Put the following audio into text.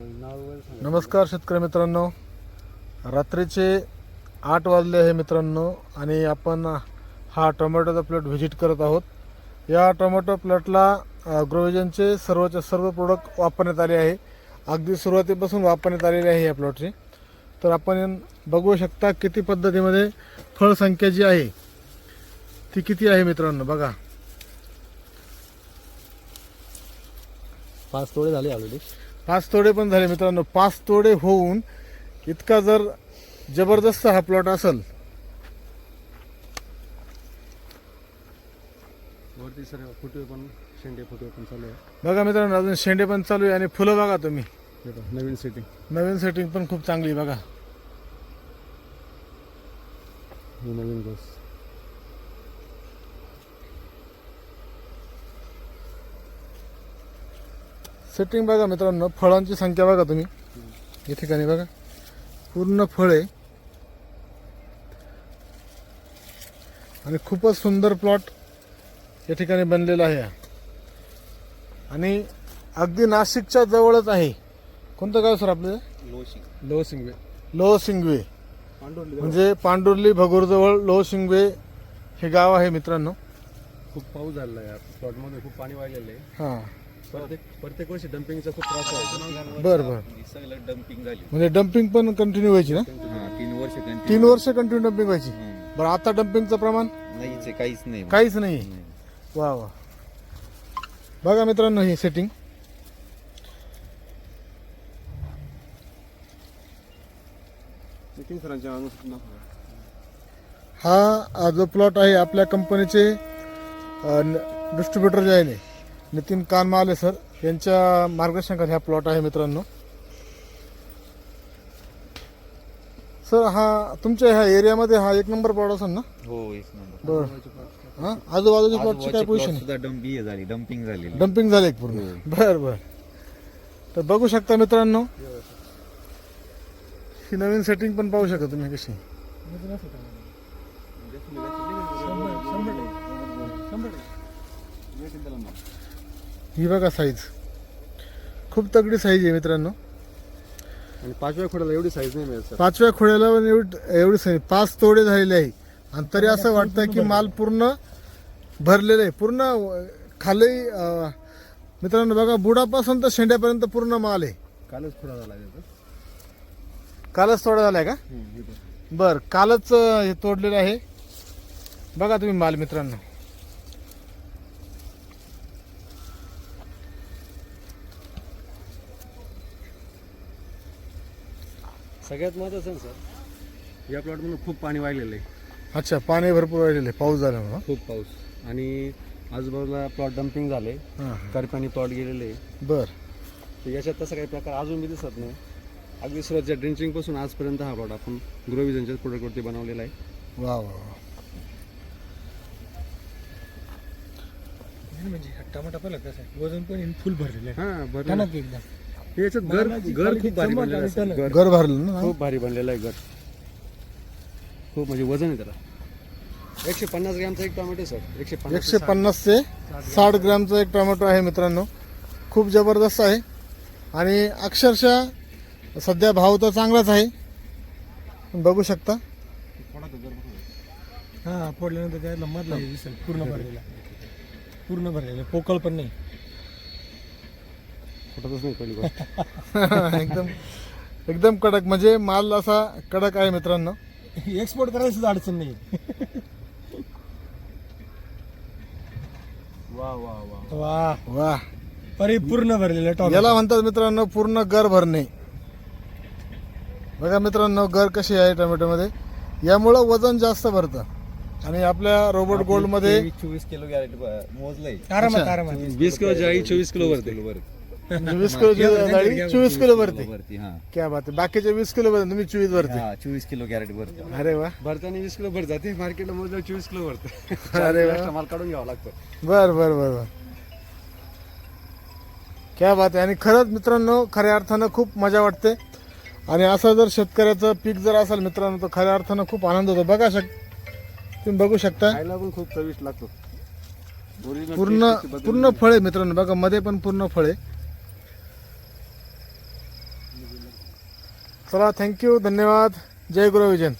नमस्कार शेतकरी मित्रांनो. रात्रीचे आठ वाजले आहे मित्रांनो आणि आपण हा टोमॅटोचा प्लॉट व्हिजिट करत आहोत. या टोमॅटो प्लॉटला ग्रोविजनचे सर्वच्या सर्व प्रोडक्ट वापरण्यात आले आहे. अगदी सुरुवातीपासून वापरण्यात आलेले आहे या प्लॉटची तर आपण बघू शकता किती पद्धतीमध्ये फळसंख्या जी आहे ती किती आहे मित्रांनो बघा. पाच तोडे झाले ऑलरेडी पाच तोडे पण झाले मित्रांनो. पाच तोडे होऊन इतका जर जबरदस्त हा प्लॉट असेल. वरती सर फुटवे पण शेंडे फुटवे पण चालू आहे. बघा मित्रांनो अजून शेंडे पण चालू आहे आणि फुलं बघा तुम्ही. नवीन सेटिंग नवीन सेटिंग पण खूप चांगली बघा. नवीन बस. सेटिंग बघा मित्रांनो फळांची संख्या बघा तुम्ही. या ठिकाणी बघा. पूर्ण फळे आणि खूपच सुंदर प्लॉट या ठिकाणी बनलेला आहे. आणि अगदी नाशिकच्या जवळच आहे. कोणतं गाव सर आपलं? लो सिंगवे लोह सिंगवे पांडुर्ली. म्हणजे पांडुर्ली भगूरजवळ लोह सिंगवे हे गाव आहे मित्रांनो. खूप पाऊस झालेला आहे प्लॉटमध्ये खूप पाणी वाढलेलं आहे. हां. प्रत्येक प्रत्येक वर्षी डम्पिंगचा खूप त्रास व्हायचा बरं बरं. सगळं डम्पिंग झाली म्हणजे डम्पिंग पण कंटिन्यू व्हायची ना? हा तीन वर्ष कंटिन्यू तीन वर्ष कंटिन्यू डम्पिंग व्हायची. बरं आता डम्पिंगचं प्रमाण? नाहीच आहे, काहीच नाही. काहीच नाही. वा वा. बघा मित्रांनो ही सेटिंग नितीन सरांच्या अनुसूचना हा हा जो प्लॉट आहे आपल्या कंपनीचे डिस्ट्रीब्युटर जे आहे नितीन कानमाले सर यांच्या मार्गदर्शनाखाली हा प्लॉट आहे मित्रांनो. सर हा तुमच्या ह्या एरियामध्ये हा एक नंबर प्लॉट असेल ना? हो एक नंबर. बरं. हा? आजूबाजूच्या प्लॉटची काय आजूबाजूचे पोझिशन plot सुद्धा डम्पी हे झाली डम्पिंग झाली डम्पिंग झाले एक पूर्ण. बर बर. तर बघू शकता मित्रांनो. ही नवीन सेटिंग पण पाहू शकता तुम्ही कशी. ही बघा साईज खूप तगडी साईज आहे मित्रांनो. आणि पाचव्या खोड्याला एवढी साईज नाही मिळत पाचव्या खोड्याला पण एवढी एवढी साईज पाच तोडे झालेले आहे. आणि तरी असं वाटतं की माल पूर्ण भरलेलं आहे. पूर्ण खाली मित्रांनो बघा बुडापासून तर शेंड्यापर्यंत पूर्ण माल आहे. कालच खोडा झाला. कालच तोडा झालाय का. बर कालच हे तोडलेलं आहे. बघा तुम्ही माल मित्रांनो. सगळ्यात महत्वाचं आहे ना सर? या प्लॉटमध्ये खूप पाणी वाढलेलं आहे. अच्छा पाणी भरपूर राहिलेलं आहे. पाऊस झाल्यामुळं खूप पाऊस. आणि आजूबाजूला प्लॉट डम्पिंग झाले हां कारखाने प्लॉट गेलेले आहे. बर. तर याच्यात तसं काही प्रकार अजून बी दिसत नाही. अगदी सुरुवातीच्या ड्रिंचिंगपासून आजपर्यंत हा प्लॉट आपण ग्रोविजनच्या प्रोडक्टवरती बनवलेला आहे. वा वा वा. म्हणजे टमाटा पहिला कसं आहे? वजन पण फुल भरलेलं आहे. हा बरं टणक एकदम. याच्यात घर घर खूप भारी बनलेलं आहे. घर घर भरलं ना? खूप भारी बनलेलं आहे घर. खूप म्हणजे वजन आहे त्याला. एकशे पन्नास ग्रॅमचा एक टोमॅटो सर. एकशे पन्नास एकशे पन्नास ते साठ ग्रॅमचा एक टोमॅटो आहे मित्रांनो. खूप जबरदस्त आहे. आणि अक्षरशः सध्या भाव तर चांगलाच आहे. तुम्ही बघू शकता. हा फोडल्यानंतर त्याला मधला दिसेल. पूर्ण भरलेला. पूर्ण भरलेला. पोकळ पण नाही. फुटतच नाही पहिली गोष्ट. एकदम एकदम कडक. म्हणजे माल असा कडक आहे मित्रांनो. एक्सपोर्ट करायला सुद्धा अडचण नाही. वा वा वा वा. वा. परिपूर्ण भरलेला टॉप याला म्हणतात मित्रांनो पूर्ण गर भरणे. बघा मित्रांनो गर कशी आहे टोमॅटोमध्ये? यामुळं वजन जास्त भरतं. आणि आपल्या रोबोट गोल्डमध्ये चोवीस किलो गॅरेट मोजलंय. वीस किलो चोवीस किलो वरती. किलो वरती वीस किलोची चोवीस किलो भरते. वरती हा. क्या बात आहे. बाकीचे वीस किलो भरते तुम्ही चोवीस भरते. हा चोवीस किलो गॅरेट वरती अरे वा. भरताना वीस किलो भर जाते मार्केटला मोजलं चोवीस किलो भरतं. अरे वा. एक्स्ट्रा माल काढून घ्यावा लागतो. बर बर बर बर. क्या बात आहे. आणि खरंच मित्रांनो खऱ्या अर्थानं खूप मजा वाटते. आणि असं जर शेतकऱ्याचं पीक जर असेल मित्रांनो तर खऱ्या अर्थानं खूप आनंद होतो. बघा शक तुम्ही बघू शकता. खायला पण खूप चविष्ट लागतो. Original पूर्ण taste ची बदल पूर्ण फळे मित्रांनो बघा मध्ये पण पूर्ण फळे. चला थँक्यू धन्यवाद. जय गुरुविजन